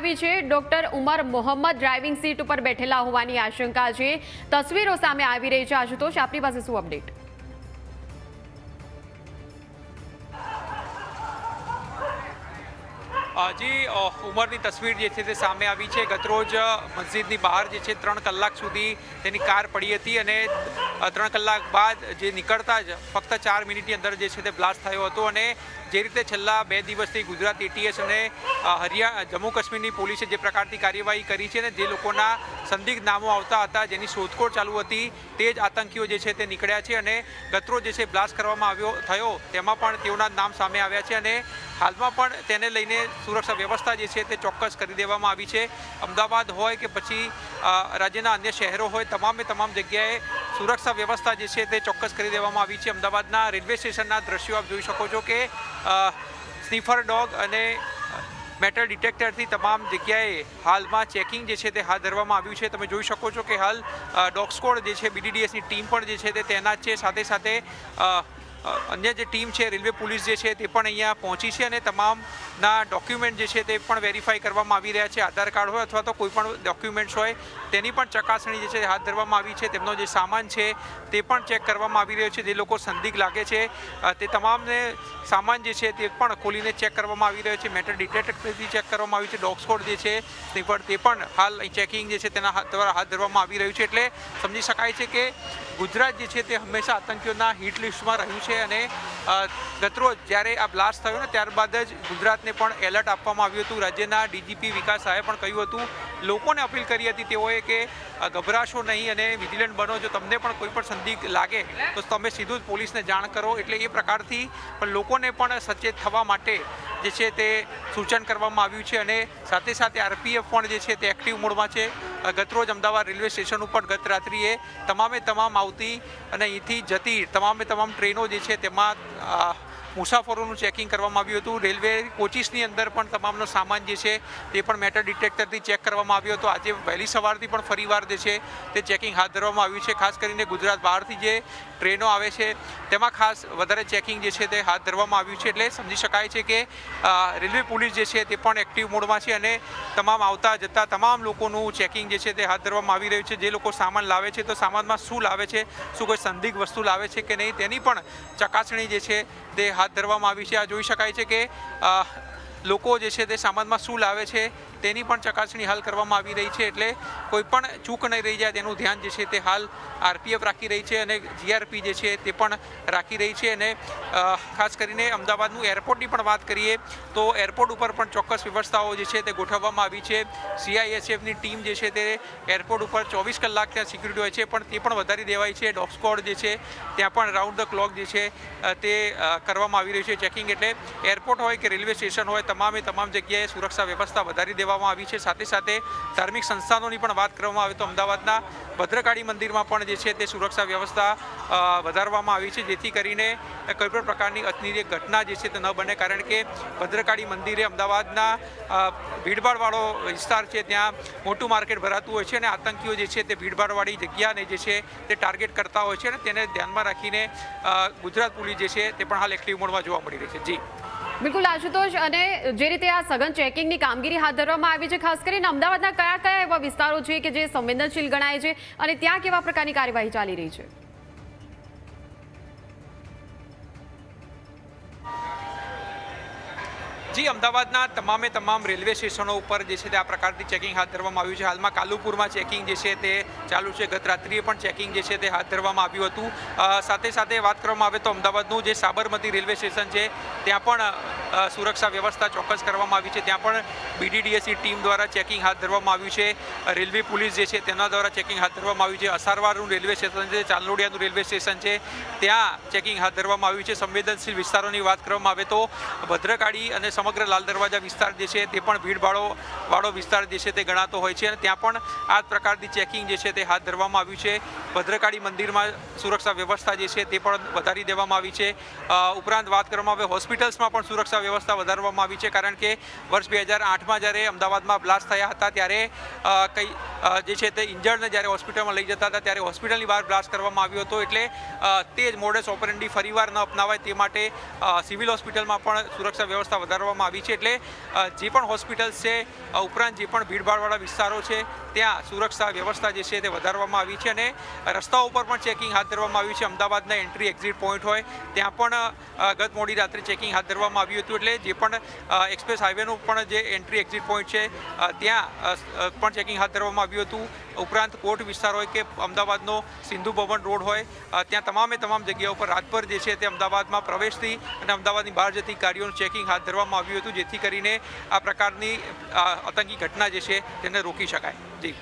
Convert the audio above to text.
આવી છે. ડોક્ટર ઉમર મોહમ્મદ ડ્રાઇવિંગ સીટ ઉપર બેઠેલા હોવાની આશંકા છે. તસવીરો સામે આવી રહી છે આશુતોષ આપણી પાસે શું અપડેટ? હજી ઉંમરની તસવીર જે છે તે સામે આવી છે. ગતરોજ મસ્જિદની બહાર જે છે ત્રણ કલાક સુધી તેની કાર પડી હતી અને ત્રણ કલાક બાદ જે નીકળતા જ ફક્ત ચાર મિનિટની અંદર જે છે તે બ્લાસ્ટ થયો હતો અને જે રીતે છેલ્લા બે દિવસથી ગુજરાત એટીએસ અને હરિયાણા હરિયા, જમ્મુ કાશ્મીરની પોલીસે જે પ્રકારની કાર્યવાહી કરી છે અને જે લોકોના સંદિગ્ધ નામો આવતા હતા, જેની શોધખોળ ચાલુ હતી, તે જ આતંકીઓ જે છે તે નીકળ્યા છે અને ગતરોજ જે છે બ્લાસ્ટ કરવામાં આવ્યો, થયો, તેમાં પણ તેઓના જ નામ સામે આવ્યા છે અને હાલમાં પણ તેને લઈને સુરક્ષા વ્યવસ્થા જે છે તે ચોક્કસ કરી દેવામાં આવી છે. અમદાવાદ હોય કે પછી રાજ્યના અન્ય શહેરો હોય, તમામે તમામ જગ્યાએ સુરક્ષા વ્યવસ્થા જે છે તે ચોક્કસ કરી દેવામાં આવી છે. અમદાવાદના રેલવે સ્ટેશનના દ્રશ્યો આપ જોઈ શકો છો કે સ્નીફર ડોગ અને મેટલ ડિટેક્ટરથી તમામ જગ્યાએ હાલમાં ચેકિંગ જે છે તે હાથ ધરવામાં આવ્યું છે. તમે જોઈ શકો છો કે હાલ ડોગ સ્કોડ જે છે બીડીડીએસની ટીમ પણ જે છે તે તૈનાત છે. સાથે સાથે અન્ય જે ટીમ છે, રેલવે પોલીસ જે છે તે પણ અહીંયા પહોંચી છે અને તમામના ડોક્યુમેન્ટ જે છે તે પણ વેરીફાઈ કરવામાં આવી રહ્યા છે. આધાર કાર્ડ હોય અથવા તો કોઈ પણ ડોક્યુમેન્ટ્સ હોય, તેની પણ ચકાસણી જે છે હાથ ધરવામાં આવી છે. તેમનો જે સામાન છે તે પણ ચેક કરવામાં આવી રહ્યો છે. જે લોકો સંદિગ્ધ લાગે છે તે તમામને સામાન જે છે તે પણ ખોલીને ચેક કરવામાં આવી રહ્યો છે. મેટર ડિટેક્ટરથી ચેક કરવામાં આવ્યું છે. ડોગસ્કોડ જે છે તે પણ તે પણ હાલ ચેકિંગ જે છે તેના દ્વારા હાથ ધરવામાં આવી રહ્યું છે. એટલે સમજી શકાય છે કે ગુજરાત જે છે તે હંમેશા આતંકીઓના હિટ લિસ્ટમાં રહ્યું છે અને ગતરોજ જ્યારે આ બ્લાસ્ટ થયો ને ત્યારબાદ જ ગુજરાતને પણ એલર્ટ આપવામાં આવ્યું હતું. રાજ્યના ડીજીપી વિકાસ શાહે પણ કહ્યું હતું, લોકોને અપીલ કરી હતી તેઓએ કે ગભરાશો નહીં અને વિજિલન્ટ બનો. જો તમને પણ કોઈ પણ સંદિગ્ધ લાગે, તો તમે સીધું જ પોલીસને જાણ કરો. એટલે એ પ્રકારથી પણ લોકોને પણ સચેત થવા માટે જે છે તે સૂચન કરવામાં આવ્યું છે અને સાથે સાથે આરપીએફ પણ જે છે તે એક્ટિવ મોડમાં છે. ગતરોજ અમદાવાદ રેલવે સ્ટેશન ઉપર ગત રાત્રિએ તમામે તમામ આવતી અને અહીંથી જતી તમામે તમામ ટ્રેનો જે છે તેમાં મુસાફરોનું ચેકિંગ કરવામાં આવ્યું હતું. રેલવે કોચિસની અંદર પણ તમામનો સામાન જે છે તે પણ મેટર ડિટેક્ટરથી ચેક કરવામાં આવ્યો હતો. આજે વહેલી સવારથી પણ ફરીવાર જે છે તે ચેકિંગ હાથ ધરવામાં આવ્યું છે. ખાસ કરીને ગુજરાત બહારથી જે ટ્રેનો આવે છે તેમાં ખાસ વધારે ચેકિંગ જે છે તે હાથ ધરવામાં આવ્યું છે. એટલે સમજી શકાય છે કે રેલવે પોલીસ જે છે તે પણ એક્ટિવ મોડમાં છે અને તમામ આવતા જતા તમામ લોકોનું ચેકિંગ જે છે તે હાથ ધરવામાં આવી રહ્યું છે. જે લોકો સામાન લાવે છે તો સામાનમાં શું લાવે છે, શું કોઈ સંદિગ્ધ વસ્તુ લાવે છે કે નહીં તેની પણ ચકાસણી જે છે તે હાથ ધરવામાં આવી છે. આ જોઈ શકાય છે કે લોકો જે છે તે સામાનમાં શું લાવે છે તેની પણ ચકાસણી હાલ કરવામાં આવી રહી છે એટલે કોઈ પણ ચૂક નહીં રહી જાય તેનું ધ્યાન જે છે તે હાલ આરપીએફ રાખી રહી છે અને જીઆરપી જે છે તે પણ રાખી રહી છે અને ખાસ કરીને અમદાવાદનું એરપોર્ટની પણ વાત કરીએ તો એરપોર્ટ ઉપર પણ ચોક્કસ વ્યવસ્થાઓ જે છે તે ગોઠવવામાં આવી છે. સીઆઈએસએફની ટીમ જે છે તે એરપોર્ટ ઉપર ચોવીસ કલાક ત્યાં સિક્યુરિટી હોય છે, પણ તે પણ વધારી દેવાય છે. ડોગ સ્કોડ જે છે ત્યાં પણ રાઉન્ડ ધ ક્લોક જે છે તે કરવામાં આવી રહ્યું છે ચેકિંગ એટલે એરપોર્ટ હોય કે રેલવે સ્ટેશન હોય, તમામે તમામ જગ્યાએ સુરક્ષા વ્યવસ્થા વધારી દેવામાં આવી છે. સાથે સાથે ધાર્મિક સંસ્થાનોની પણ વાત કરવામાં આવે તો અમદાવાદના ભદ્રકાળી મંદિરમાં પણ જે છે તે સુરક્ષા વ્યવસ્થા વધારવામાં આવી છે. જેથી કરીને કોઈ પણ પ્રકારની અનિચ્છનીય ઘટના જે છે તે ન બને. કારણ કે ભદ્રકાળી મંદિરે અમદાવાદના ભીડભાડવાળો વિસ્તાર છે. ત્યાં મોટું માર્કેટ ભરાતું હોય છે અને આતંકીઓ જે છે તે ભીડભાડવાળી જગ્યાને જે છે તે ટાર્ગેટ કરતા હોય છે અને તેને ધ્યાનમાં રાખીને ગુજરાત પોલીસ જે છે તે પણ હાલ એક્ટિવ મોડમાં જોવા મળી રહી છે. જી. બિલકુલ, આશુતોષ અને જે રીતે આ સઘન ચેકિંગની કામગીરી હાથ ધરવામાં આવી છે, ખાસ કરીને અમદાવાદના કયા કયા એવા વિસ્તારો છે કે જે સંવેદનશીલ ગણાય છે અને ત્યાં કેવા પ્રકારની કાર્યવાહી ચાલી રહી છે? જી, અમદાવાદના તમામે તમામ રેલવે સ્ટેશનો ઉપર જે છે તે આ પ્રકારથી ચેકિંગ હાથ ધરવામાં આવ્યું છે. હાલમાં કાલુપુરમાં ચેકિંગ જે છે તે ચાલુ છે. ગત રાત્રિએ પણ ચેકિંગ જે છે તે હાથ ધરવામાં આવ્યું હતું. સાથે સાથે વાત કરવામાં આવે તો અમદાવાદનું જે સાબરમતી રેલવે સ્ટેશન છે, ત્યાં પણ સુરક્ષા વ્યવસ્થા ચોક્કસ કરવામાં આવી છે. ત્યાં પણ બીડીડીએસની ટીમ દ્વારા ચેકિંગ હાથ ધરવામાં આવ્યું છે. રેલવે પોલીસ જે છે તેના દ્વારા ચેકિંગ હાથ ધરવામાં આવ્યું છે. અસારવારનું રેલવે સ્ટેશન છે ચાંદોડિયાનું રેલવે સ્ટેશન છે, ત્યાં ચેકિંગ હાથ ધરવામાં આવ્યું છે. સંવેદનશીલ વિસ્તારોની વાત કરવામાં આવે તો ભદ્રકાળી અને સમગ્ર લાલ દરવાજા વિસ્તાર જે છે તે પણ ભીડભાડો વાળો વિસ્તાર જે છે તે ગણાતો હોય છે અને ત્યાં પણ આ પ્રકારની ચેકિંગ જે છે તે હાથ ધરવામાં આવ્યું છે. ભદ્રકાળી મંદિરમાં સુરક્ષા વ્યવસ્થા જે છે તે પણ વધારી દેવામાં આવી છે. ઉપરાંત વાત કરવામાં આવે હોસ્પિટલ્સમાં પણ સુરક્ષા વ્યવસ્થા વધારવામાં આવી છે કારણ કે વર્ષ બે હજાર આઠમાં જ્યારે અમદાવાદમાં બ્લાસ્ટ થયા હતા ત્યારે કઈ જે છે તે ઇન્જર્ડને જ્યારે હોસ્પિટલમાં લઈ જતા હતા ત્યારે હોસ્પિટલની બહાર બ્લાસ્ટ કરવામાં આવ્યો હતો એટલે તે જ મોડેસ ઓપરેન્ડી ફરીવાર ન અપનાવાય તે માટે સિવિલ હોસ્પિટલમાં પણ સુરક્ષા વ્યવસ્થા વધારવામાં આવી છે એટલે જે પણ હોસ્પિટલ્સ છે ઉપરાંત જે પણ ભીડભાડવાળા વિસ્તારો છે, ત્યાં સુરક્ષા વ્યવસ્થા જે છે તે વધારવામાં આવી છે અને રસ્તાઓ ઉપર પણ ચેકિંગ હાથ ધરવામાં આવ્યું છે. અમદાવાદના એન્ટ્રી એક્ઝિટ પોઈન્ટ હોય, ત્યાં પણ ગત મોડી રાત્રે ચેકિંગ હાથ ધરવામાં આવ્યું હતું એટલે જે પણ એક્સપ્રેસ હાઈવેનું પણ જે એન્ટ્રી એક્ઝિટ પોઈન્ટ છે ત્યાં પણ ચેકિંગ હાથ ધરવામાં આવ્યું હતું. ઉપરાંત કોર્ટ વિસ્તાર હોય કે અમદાવાદનો સિંધુ ભવન રોડ હોય ત્યાં તમામે તમામ જગ્યાઓ પર રાતભર જે છે તે અમદાવાદમાં પ્રવેશથી અને અમદાવાદની બહાર જતી ગાડીઓનું ચેકિંગ હાથ ધરવામાં આવ્યું હતું, જેથી કરીને આ પ્રકારની આતંકી ઘટના જે છે તેને રોકી શકાય.